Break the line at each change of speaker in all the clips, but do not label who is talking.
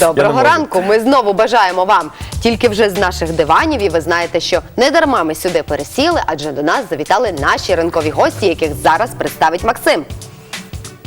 Доброго ранку. Ми знову бажаємо вам тільки вже з наших диванів. І ви знаєте, що не дарма ми сюди пересіли, адже до нас завітали наші ранкові гості, яких зараз представить Максим.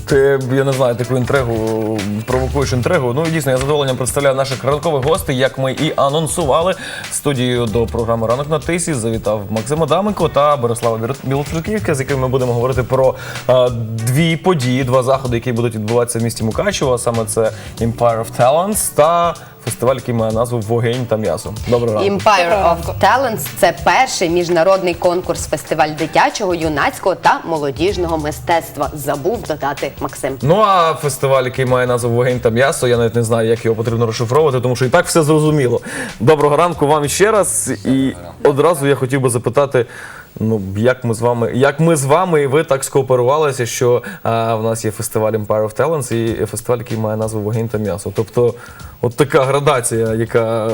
Ти, я не знаю, таку інтригу, провокуєш інтригу. Ну і дійсно, я з задоволенням представляю наших ранкових гостей, як ми і анонсували. Студію до програми Ранок на тисі завітав Максим Адаменко та Борислава Білоцерківська, з якими ми будемо говорити про а, дві події, два заходи, які будуть відбуватися в місті Мукачево. Саме це Empire of Talents та фестиваль, який має назву Вогень та м'ясо. Доброго ранку.
Empire of Talents – це перший міжнародний конкурс фестиваль дитячого, юнацького та молодіжного мистецтва. Забув додати Максим.
Ну а фестиваль, який має назву Вогень та м'ясо, я навіть не знаю, як його потрібно розшифровувати, тому що і так все зрозуміло. Доброго ранку вам ще раз. І одразу я хотів би запитати. Ну, як ми з вами, як ми з вами і ви так скооперувалися, що а, в нас є фестиваль Empire of Talents і фестиваль, який має назву Вогень та м'ясо. Тобто, от така градація, яка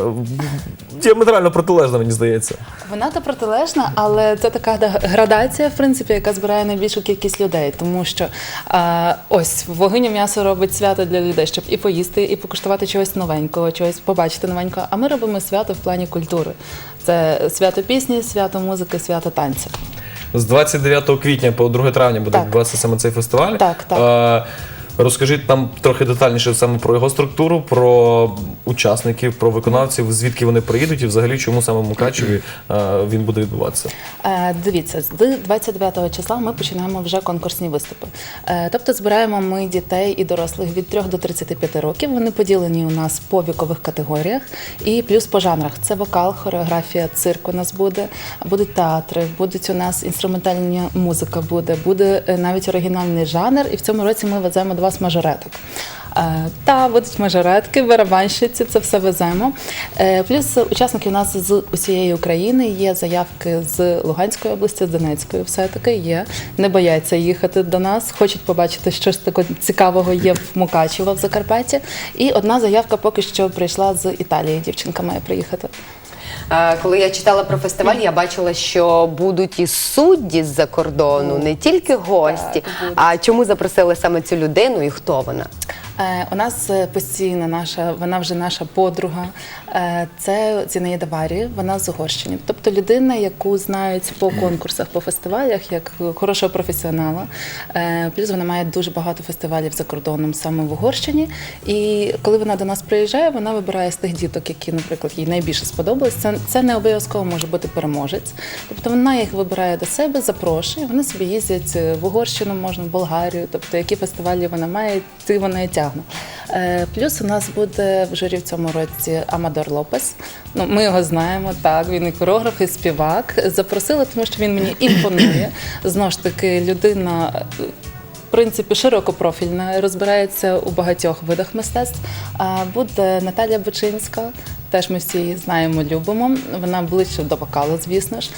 діаметрально протилежна, мені здається.
Вона то протилежна, але це така градація, в принципі, яка збирає найбільшу кількість людей. Тому що а, ось вогиня м'ясо робить свято для людей, щоб і поїсти, і покуштувати чогось новенького, чогось побачити новенького. А ми робимо свято в плані культури. Це свято пісні, свято музики, свято танцю.
З 29 квітня по 2 травня буде
Так.
відбуватися саме цей фестиваль.
Так, так.
Е, Розкажіть нам трохи детальніше саме про його структуру, про учасників, про виконавців, звідки вони приїдуть і взагалі чому саме в Мукачеві е, він буде відбуватися.
Е, Дивіться, з 29 числа ми починаємо вже конкурсні виступи. Е, Тобто збираємо ми дітей і дорослих від 3 до 35 років. Вони поділені у нас по вікових категоріях і плюс по жанрах. Це вокал, хореографія, цирк у нас буде, будуть театри, будуть у нас інструментальна музика буде, буде навіть оригінальний жанр. І в цьому році ми веземо до вас мажореток. Е, Та будуть мажоретки, барабанщиці, це все веземо. Е, Плюс учасники у нас з усієї України є заявки з Луганської області, з Донецької. Все таки є. Не бояться їхати до нас, хочуть побачити, що ж такого цікавого є в Мукачево в Закарпатті. І одна заявка поки що прийшла з Італії. Дівчинка має приїхати.
Е, Коли я читала про фестиваль, я бачила, що будуть і судді з-за кордону, не тільки гості. А чому запросили саме цю людину і хто вона?
Е, У нас е, постійна наша, вона вже наша подруга. Е, Це Зінаїда Варі, вона з Угорщини. Тобто людина, яку знають по конкурсах, по фестивалях, як хорошого професіонала. Е, Плюс вона має дуже багато фестивалів за кордоном саме в Угорщині. І коли вона до нас приїжджає, вона вибирає з тих діток, які, наприклад, їй найбільше сподобались. Це, це не обов'язково може бути переможець. Тобто вона їх вибирає до себе, запрошує. Вони собі їздять е, в Угорщину, можна в Болгарію. Тобто, які фестивалі вона має, ті вона і тягне. Плюс у нас буде в журі в цьому році Амадор Лопес. Ну, ми його знаємо, так, він і хореограф, і співак. Запросили, тому що він мені імпонує. Знову ж таки, людина. В принципі, широкопрофільна, розбирається у багатьох видах мистецтв. А буде Наталія Бучинська. Теж ми всі її знаємо, любимо. Вона ближче до вокалу, звісно ж.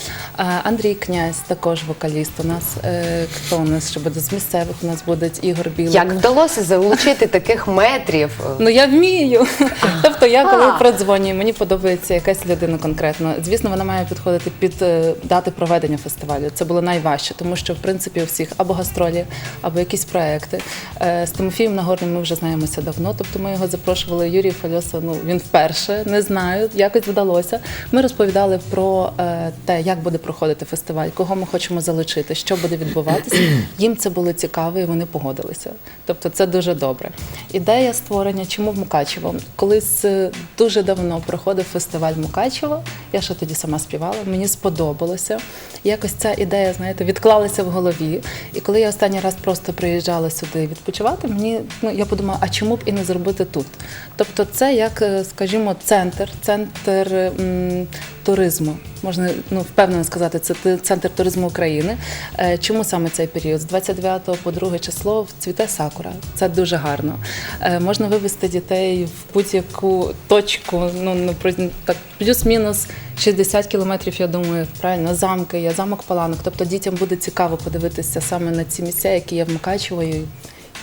Андрій Князь, також вокаліст у нас. Е, Хто у нас ще буде з місцевих? У нас буде Ігор Білик.
Як вдалося залучити таких метрів?
Ну я вмію. Тобто я коли
А.
продзвонюю, мені подобається якась людина конкретно. Звісно, вона має підходити під е, дати проведення фестивалю. Це було найважче, тому що в принципі у всіх або гастролі, або якісь проекти. Е, З Тимофієм Нагорним ми вже знаємося давно. Тобто ми його запрошували. Юрій Фальоса. Ну він вперше не знаю, якось вдалося. Ми розповідали про е, те, як буде проходити фестиваль, кого ми хочемо залучити, що буде відбуватися. Їм це було цікаво, і вони погодилися. Тобто, це дуже добре. Ідея створення чому в Мукачево? Колись е, дуже давно проходив фестиваль Мукачево. Я ще тоді сама співала. Мені сподобалося. Якось ця ідея, знаєте, відклалася в голові. І коли я останній раз просто приїжджала сюди відпочивати, мені ну я подумала, а чому б і не зробити тут? Тобто, це як, е, скажімо, центр, центр м, туризму. Можна ну впевнено сказати, це центр туризму України. Е, Чому саме цей період? З 29 по 2 число цвіте сакура. Це дуже гарно. Е, Можна вивезти дітей в будь-яку точку. Ну наприклад, так плюс-мінус 60 кілометрів. Я думаю, правильно замки є, замок Паланок. Тобто дітям буде цікаво подивитися саме на ці місця, які є в Мукачево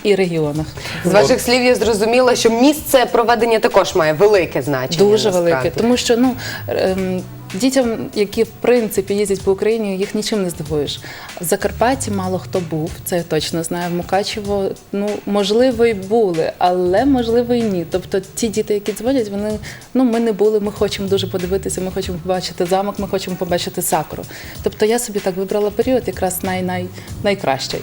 і, регіонах.
З ваших слів я зрозуміла, що місце проведення також має велике значення.
Дуже
насправді.
велике, тому що ну. ем, Дітям, які в принципі їздять по Україні, їх нічим не здивуєш. В Закарпатті мало хто був, це я точно знаю. В Мукачево, ну можливо, і були, але можливо і ні. Тобто ті діти, які дзвонять, вони ну ми не були, ми хочемо дуже подивитися, ми хочемо побачити замок, ми хочемо побачити сакуру. Тобто я собі так вибрала період, якраз най, най, найкращий.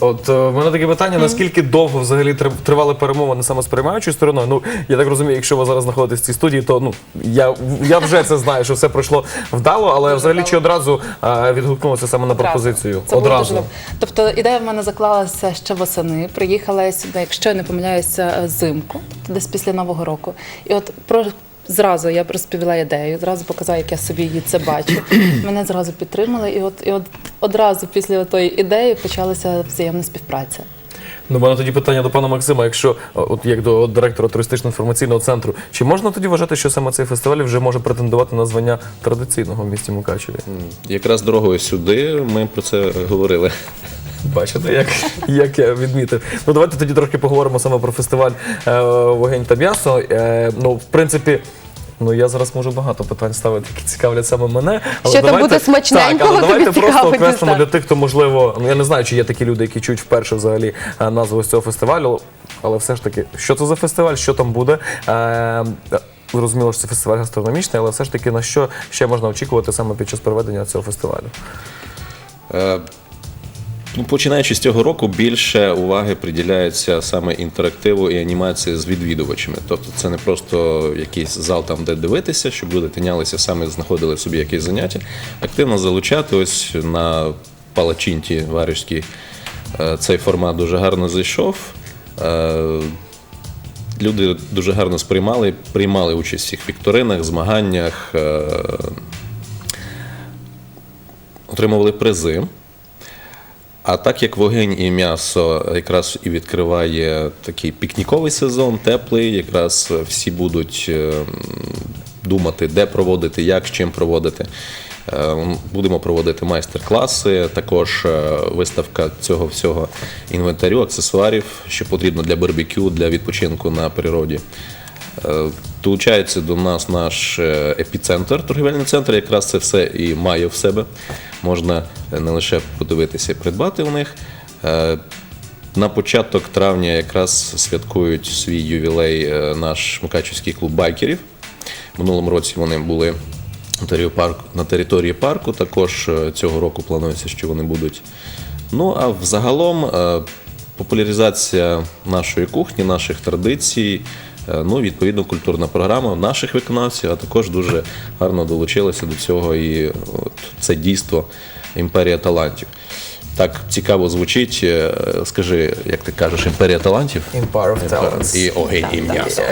От е, в мене таке питання: наскільки довго взагалі трив- тривали перемовини саме з приймаючою стороною? Ну я так розумію, якщо ви зараз знаходитесь в цій студії, то ну я, я вже це знаю, що все пройшло вдало, але взагалі чи одразу е, відгукнулося саме на пропозицію?
Це було
одразу.
дуже добре. Тобто ідея в мене заклалася ще восени. Приїхала я сюди, якщо я не помиляюся, е, зимку, тобто десь після Нового року. І от про зразу я розповіла ідею, зразу показала, як я собі її це бачу. Мене зразу підтримали, і от і от одразу після тої ідеї почалася взаємна співпраця.
Ну, мене тоді питання до пана Максима. Якщо от як до директора туристично-інформаційного центру, чи можна тоді вважати, що саме цей фестиваль вже може претендувати на звання традиційного в місті Мукачеві?
Якраз дорогою сюди ми про це говорили.
Бачите, як, як я відмітив. Ну давайте тоді трохи поговоримо саме про фестиваль е, Вогень та м'ясо. Е, ну, в принципі. Ну, я зараз можу багато питань ставити, які цікавлять саме мене.
Що там буде смачненького,
Так, але давайте
тобі
просто
цікаво
окреслимо для тих, хто можливо, ну я не знаю, чи є такі люди, які чують вперше взагалі е, назву ось цього фестивалю, але все ж таки, що це за фестиваль, що там буде. Е, Зрозуміло, що це фестиваль гастрономічний, але все ж таки на що ще можна очікувати саме під час проведення цього фестивалю?
Е, ну, Починаючи з цього року, більше уваги приділяється саме інтерактиву і анімації з відвідувачами. Тобто це не просто якийсь зал там, де дивитися, щоб люди тинялися, саме знаходили собі якісь заняття. Активно залучати ось на Палачинті Варежській е, цей формат дуже гарно зайшов. Е, Люди дуже гарно сприймали, приймали участь в всіх вікторинах, змаганнях, е, отримували призи. А так як вогонь і м'ясо якраз і відкриває такий пікніковий сезон, теплий, якраз всі будуть е, думати, де проводити, як, з чим проводити. Е, Будемо проводити майстер-класи, також е, виставка цього всього інвентарю, аксесуарів, що потрібно для барбекю, для відпочинку на природі. Е, Долучається до нас наш е, епіцентр, торгівельний центр, якраз це все і має в себе. Можна е, не лише подивитися і придбати у них. На початок травня якраз святкують свій ювілей наш Мукачівський клуб байкерів. Минулому році вони були на території парку. Також цього року планується, що вони будуть. Ну а взагалом популяризація нашої кухні, наших традицій. Е, Ну, відповідно, культурна програма наших виконавців, а також дуже гарно долучилася до цього і от, це дійство імперія талантів. Так цікаво звучить. е, Скажи, як ти кажеш, імперія талантів?
Empire of Talents.
І огонь, і м'ясо.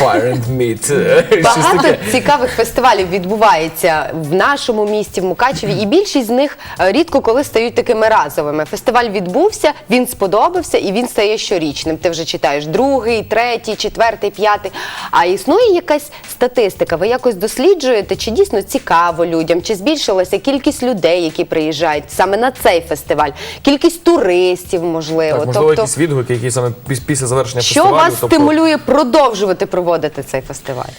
Fire and meat. Щось
Багато
таке.
цікавих фестивалів відбувається в нашому місті, в Мукачеві, і більшість з них е, рідко коли стають такими разовими. Фестиваль відбувся, він сподобався і він стає щорічним. Ти вже читаєш другий, третій, четвертий, п'ятий. А існує якась статистика? Ви якось досліджуєте, чи дійсно цікаво людям, чи збільшилася кількість людей, які приїжджають саме на цей фестиваль, кількість туристів, можливо.
Так, можливо, якісь відгуки, які саме піс- після завершення
що
фестивалю.
вас
тобто-
стимулює продовжувати проводити цей фестиваль?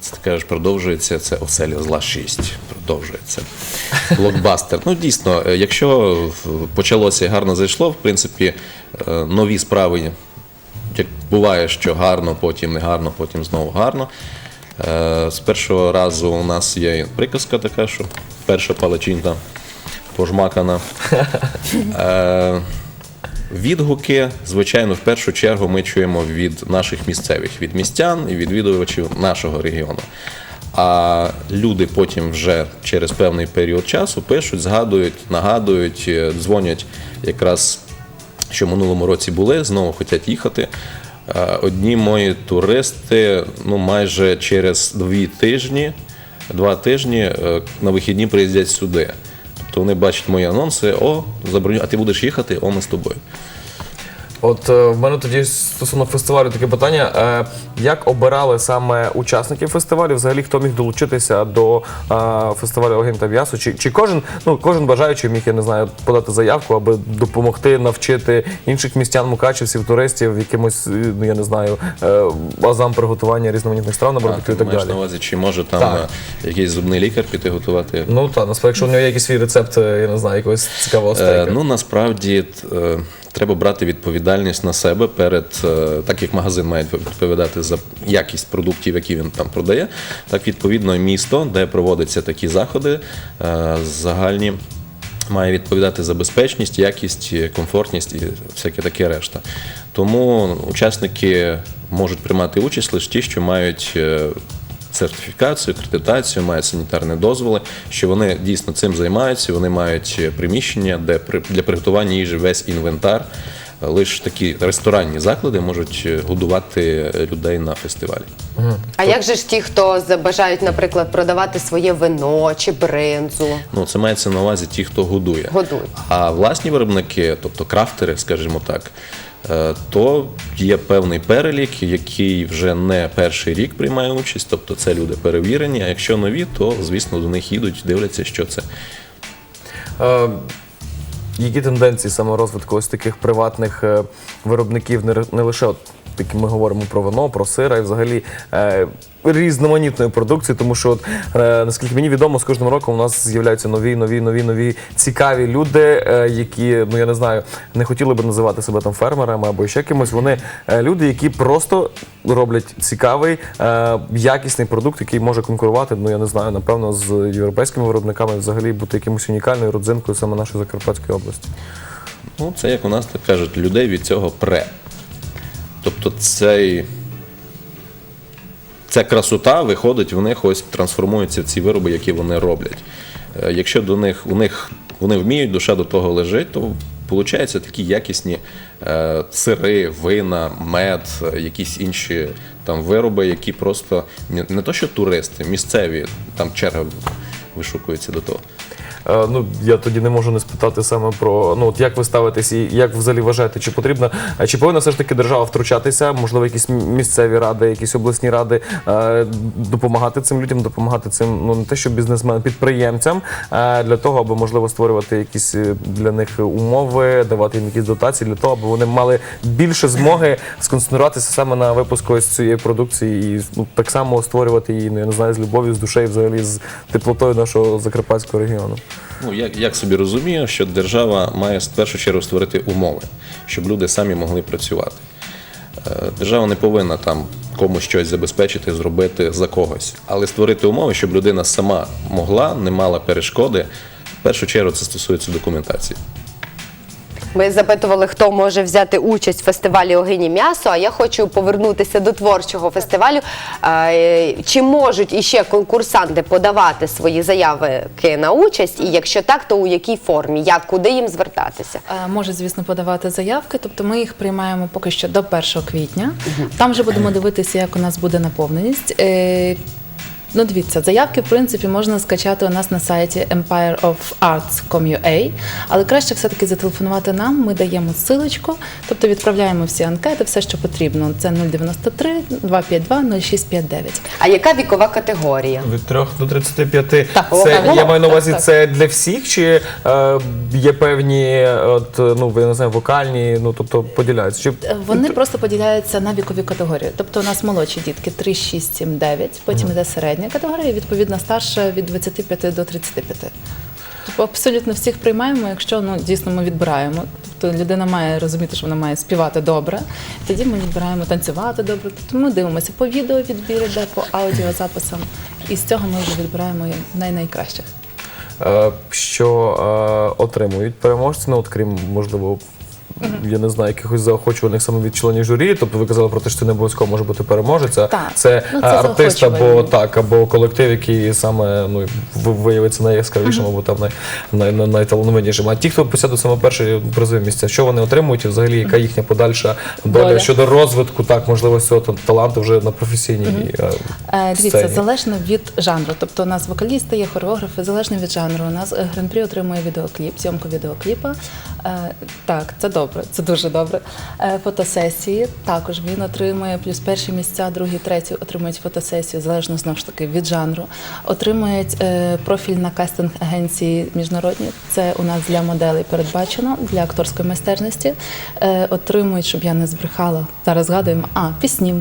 Це ти кажеш, продовжується це оселя зла 6. Продовжується. Блокбастер. Ну, дійсно, е, якщо почалося і гарно зайшло, в принципі, е, нові справи, як буває, що гарно, потім не гарно, потім знову гарно. Е, З першого разу у нас є приказка така, що перша палачинка пожмакана. Е, Відгуки, звичайно, в першу чергу ми чуємо від наших місцевих, від містян і відвідувачів нашого регіону. А люди потім вже через певний період часу пишуть, згадують, нагадують, е, дзвонять якраз, що в минулому році були, знову хочуть їхати. Е, Одні мої туристи ну, майже через дві тижні, два тижні на вихідні приїздять сюди. Тобто вони бачать мої анонси, о, заброню, а ти будеш їхати, о, ми з тобою.
От е, в мене тоді стосовно фестивалю таке питання. Е, як обирали саме учасників фестивалю? Взагалі хто міг долучитися до е, фестивалю Огонь та м'ясо? Чи, чи кожен, ну кожен бажаючий міг, я не знаю, подати заявку, аби допомогти навчити інших містян, мукачівців, туристів якимось, е, ну я не знаю, е, азам приготування різноманітних страв на барбекю і так
маєш
далі.
на увазі, чи може там
Так.
е, якийсь зубний лікар піти готувати?
Ну так, насправді, якщо у нього є якийсь свій рецепт, е, я не знаю, якогось цікавого
Е, ну насправді т- е, треба брати відповідальність на себе перед е, так як магазин має відповідати за якість продуктів, які він там продає. Так відповідно місто, де проводяться такі заходи, е, загальні. Має відповідати за безпечність, якість, комфортність і всяке таке решта. Тому учасники можуть приймати участь лише ті, що мають е, сертифікацію, акредитацію, мають санітарні дозволи, що вони дійсно цим займаються, вони мають приміщення, де для приготування їжі весь інвентар. Лише такі ресторанні заклади можуть е, годувати людей на фестивалі.
А як же ж ті, хто забажають, наприклад, продавати своє вино чи бринзу?
Ну, це мається на увазі ті, хто годує.
Годують.
А власні виробники, тобто крафтери, скажімо так, то є певний перелік, який вже не перший рік приймає участь, тобто це люди перевірені. А якщо нові, то звісно до них їдуть, дивляться, що це.
Е, Які тенденції саморозвитку ось таких приватних е, виробників, не лише от такі ми говоримо про вино, про сир, а й взагалі е, різноманітної продукції, тому що, от, е, наскільки мені відомо, з кожним роком у нас з'являються нові, нові, нові, нові цікаві люди, е, які, ну я не знаю, не хотіли би називати себе там фермерами або ще кимось. Вони е, люди, які просто роблять цікавий, е, якісний продукт, який може конкурувати, ну я не знаю, напевно, з європейськими виробниками, взагалі бути якимось унікальною родзинкою саме нашої Закарпатської області.
Ну, це як у нас так кажуть, людей від цього пре. Тобто цей, ця красота виходить в них, ось трансформується в ці вироби, які вони роблять. Е, Якщо до них, у них вони вміють, душа до того лежить, то получаються такі якісні е, сири, вина, мед, якісь інші там вироби, які просто не, не то, що туристи, місцеві, там черга вишукується до того.
Е, Ну, я тоді не можу не спитати саме про ну от як ви ставитесь і як взагалі вважаєте, чи потрібно, е, чи повинна все ж таки держава втручатися, можливо, якісь місцеві ради, якісь обласні ради е, допомагати цим людям, допомагати цим, ну не те, що бізнесменам, підприємцям, для того, аби можливо створювати якісь для них умови, давати їм якісь дотації, для того, аби вони мали більше змоги сконцентруватися саме на випуску ось цієї продукції і ну, так само створювати її, ну я не знаю, з любов'ю, з душею, взагалі з теплотою нашого закарпатського регіону.
Ну, як, як собі розумію, що держава має в першу чергу створити умови, щоб люди самі могли працювати. Е, Держава не повинна там комусь щось забезпечити, зробити за когось, але створити умови, щоб людина сама могла, не мала перешкоди. В першу чергу це стосується документації.
Ми запитували, хто може взяти участь в фестивалі Огині м'ясо. А я хочу повернутися до творчого фестивалю. Е, Чи можуть іще конкурсанти подавати свої заявки на участь? І якщо так, то у якій формі? Як куди їм звертатися?
Е, Може, звісно, подавати заявки, тобто ми їх приймаємо поки що до 1 квітня. Там вже будемо дивитися, як у нас буде наповненість. Е, Ну, дивіться, заявки, в принципі, можна скачати у нас на сайті empireofarts.com.ua, але краще все-таки зателефонувати нам, ми даємо ссылочку, тобто відправляємо всі анкети, все, що потрібно. Це 093 252 0659.
А яка вікова категорія?
Від 3 до 35.
Так,
це,
так.
я маю на увазі,
Так,
це для всіх, чи е, є певні, от, ну, я не знаю, вокальні, ну, тобто поділяються? Чи...
Е, Вони просто поділяються на вікові категорії. Тобто у нас молодші дітки 3, 6, 7, 9, потім йде середня категорія, і відповідно старша від 25 до 35. Тобто абсолютно всіх приймаємо, якщо ну дійсно ми відбираємо. Тобто людина має розуміти, що вона має співати добре. Тоді ми відбираємо танцювати добре. Тобто ми дивимося по відео відбір, іде по аудіозаписам, і з цього ми вже відбираємо най-найкращих.
Е, що е, отримують переможці, ну, от крім, можливо, я не знаю, якихось заохочуваних саме від членів журі. Тобто ви казали про те, що це не обов'язково може бути переможеця.
Так.
Це,
Ну, це
е, артист або так, або колектив, який саме ну, ви- виявиться найяскравішим, або там най, най, най, найталановитішим. А ті, хто посядуть саме перші призові місця, що вони отримують, і взагалі яка їхня подальша доля,
Доля.
щодо розвитку, так, можливо, цього та- таланту вже на професійній е,
Е, Дивіться,
сцені.
залежно від жанру. Тобто у нас вокалісти є, хореографи, залежно від жанру. У нас е, гран-прі отримує відеокліп, зйомку відеокліпа. Е, Так, це добре, це дуже добре. Е, Фотосесії також він отримує плюс перші місця, другі, треті отримують фотосесію, залежно знову ж таки від жанру. Отримують е, профіль на кастинг агенції міжнародні. Це у нас для моделей передбачено для акторської майстерності. Отримують, щоб я не збрехала. Зараз згадуємо, а пісні.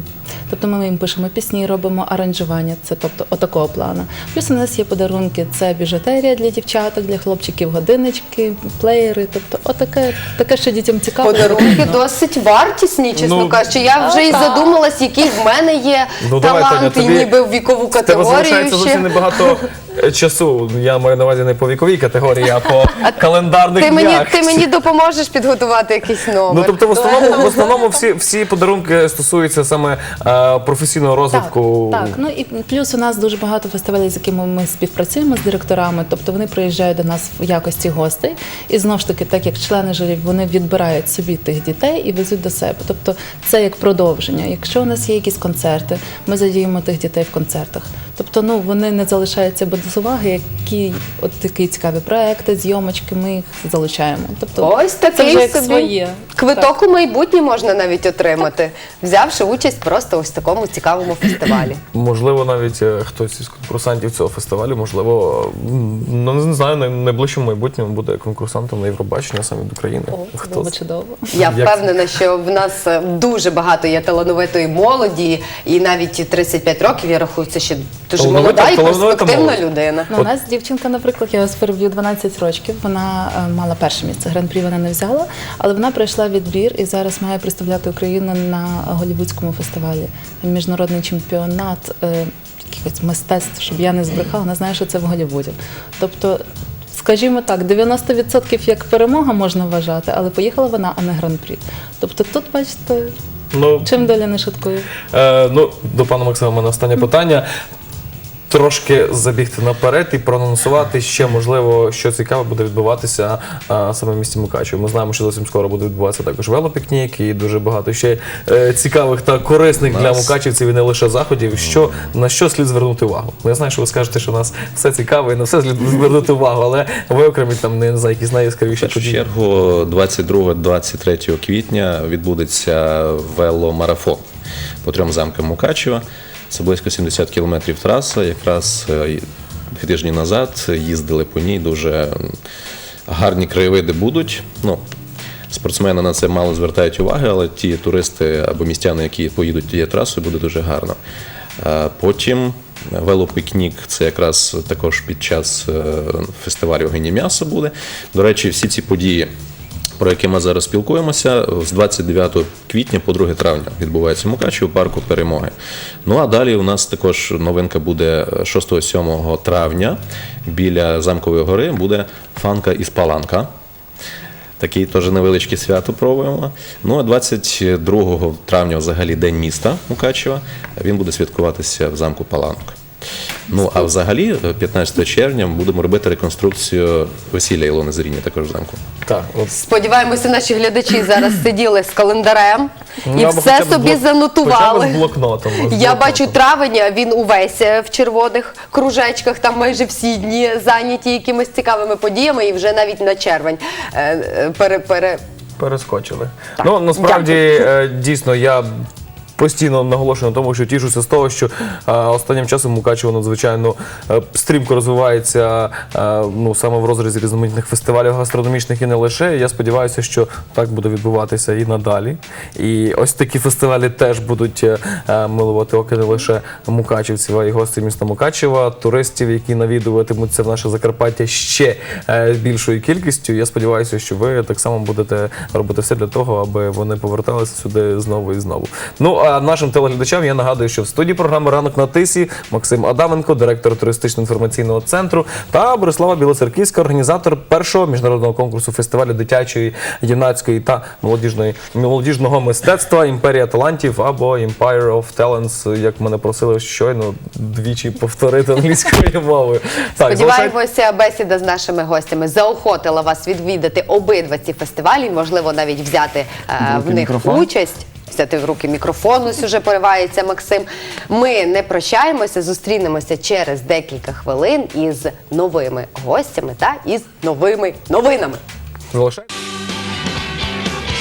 Тобто ми їм пишемо пісні, робимо аранжування. Це тобто отакого плану. Плюс у нас є подарунки. Це біжутерія для дівчаток, для хлопчиків, годиннички, плеєри. Тобто, отаке таке, що дітям цікаво.
Подарунки досить вартісні, чесно
Ну,
кажучи. Я вже і
так.
задумалась, який в мене є
Ну, давай, Таня,
талант, і
тобі-
ніби в вікову
тебе
категорію.
залишається
ще.
зовсім небагато часу. Я маю на увазі не по віковій категорії, а по календарних
Ти мені,
днях.
ти мені допоможеш підготувати якийсь номер.
Ну тобто, в основному, в основному всі, всі подарунки стосуються саме е, професійного розвитку.
Так, так. Ну і плюс у нас дуже багато фестивалів, з якими ми співпрацюємо з директорами. Тобто вони приїжджають до нас в якості гостей, і знову ж таки, так як члени журі, вони відбирають собі тих дітей і везуть до себе. Тобто це як продовження. Якщо у нас є якісь концерти, ми задіємо тих дітей в концертах. Тобто, ну вони не залишаються без уваги, які от такі цікаві проекти, зйомочки, ми їх залучаємо. Тобто
Ось
це
такий
вже як
собі
своє.
квиток у майбутнє можна навіть отримати, взявши участь просто ось в такому цікавому фестивалі.
Можливо, навіть е, хтось із конкурсантів цього фестивалю, можливо, м, ну не знаю, на найближчому майбутньому буде конкурсантом на Євробачення саме від України.
О, це
Хто
було чудово.
Я
Як-
впевнена, що в нас е, дуже багато є талановитої молоді, і навіть 35 років я рахую, це ще дуже
Талановита-
молода і
талановита
перспективна
молодь.
людина.
Ну, у нас дівчинка, наприклад, я вас переб'ю 12 років. Вона е, мала перше місце. Гран-прі вона не взяла, але вона пройшла відбір і зараз має представляти Україну на голівудському фестивалі. Міжнародний чемпіонат е, якихось мистецтв, щоб я не збрехала, вона знає, що це в Голлівуді. Тобто. Скажімо так, 90% як перемога можна вважати, але поїхала вона, а не гран-прі. Тобто тут, бачите,
Ну,
чим доля не шуткує.
Е, ну, до пана Максима, у мене останнє питання. Трошки забігти наперед і проанонсувати ще, можливо, що цікаве буде відбуватися а, саме в місті Мукачево. Ми знаємо, що зовсім скоро буде відбуватися також велопікнік і дуже багато ще е, цікавих та корисних для мукачівців і не лише заходів. Що на що слід звернути увагу? Ну, я знаю, що ви скажете, що у нас все цікаво і на все слід звернути увагу, але ви окремі там не знаю, якісь найяскравіші
В
події.
чергу, 22-23 квітня відбудеться веломарафон по трьом замкам Мукачева. Це близько 70 кілометрів траса. Якраз е, дві тижні назад їздили по ній. Дуже гарні краєвиди будуть. Ну, спортсмени на це мало звертають уваги, але ті туристи або містяни, які поїдуть тією трасою, буде дуже гарно. Е, Потім велопікнік це якраз також під час е, фестивалю «Гені м'ясо буде. До речі, всі ці події. Про які ми зараз спілкуємося, з 29 квітня по 2 травня відбувається Мукачі у парку Перемоги. Ну а далі у нас також новинка буде 6-7 травня біля Замкової гори буде фанка із Паланка. Такий теж невеличке свято пробуємо. Ну а 22 травня, взагалі, День міста Мукачева. Він буде святкуватися в замку Паланок. Ну а взагалі, 15 червня будемо робити реконструкцію весілля Ілони Зріні також в замку.
Так, от
Сподіваємося, наші глядачі зараз сиділи з календарем і
Ну, або
все
хоча б з
собі
блок-
занотували.
Хоча б з блокнотом. з
Я
блокнотом.
бачу травень, він увесь е, в червоних кружечках, там майже всі дні зайняті якимись цікавими подіями, і вже навіть на червень е, е, пере, пере,
Перескочили. Ну насправді е, дійсно я. Постійно наголошую на тому, що тішуся з того, що е, останнім часом Мукачево надзвичайно е, стрімко розвивається е, ну саме в розрізі різноманітних фестивалів гастрономічних і не лише. Я сподіваюся, що так буде відбуватися і надалі. І ось такі фестивалі теж будуть милувати оки не лише мукачівців, а й гостей міста Мукачева, туристів, які навідуватимуться в наше Закарпаття ще більшою кількістю. Я сподіваюся, що ви так само будете робити все для того, аби вони поверталися сюди знову і знову. Ну а нашим телеглядачам я нагадую, що в студії програми Ранок на тисі Максим Адаменко, директор туристично-інформаційного центру, та Борислава Білоцерківська, організатор першого міжнародного конкурсу фестивалю дитячої, юнацької та молодіжної молодіжного мистецтва Імперія талантів або Empire of Talents, як мене просили щойно двічі повторити англійською мовою. Так,
Сподіваємося, бесіда з нашими гостями заохотила вас відвідати обидва ці фестивалі, можливо, навіть взяти е, в них
мікрофон.
участь. Взяти в руки мікрофон, ось уже поривається Максим. Ми не прощаємося, зустрінемося через декілька хвилин із новими гостями та із новими новинами.
залишайте.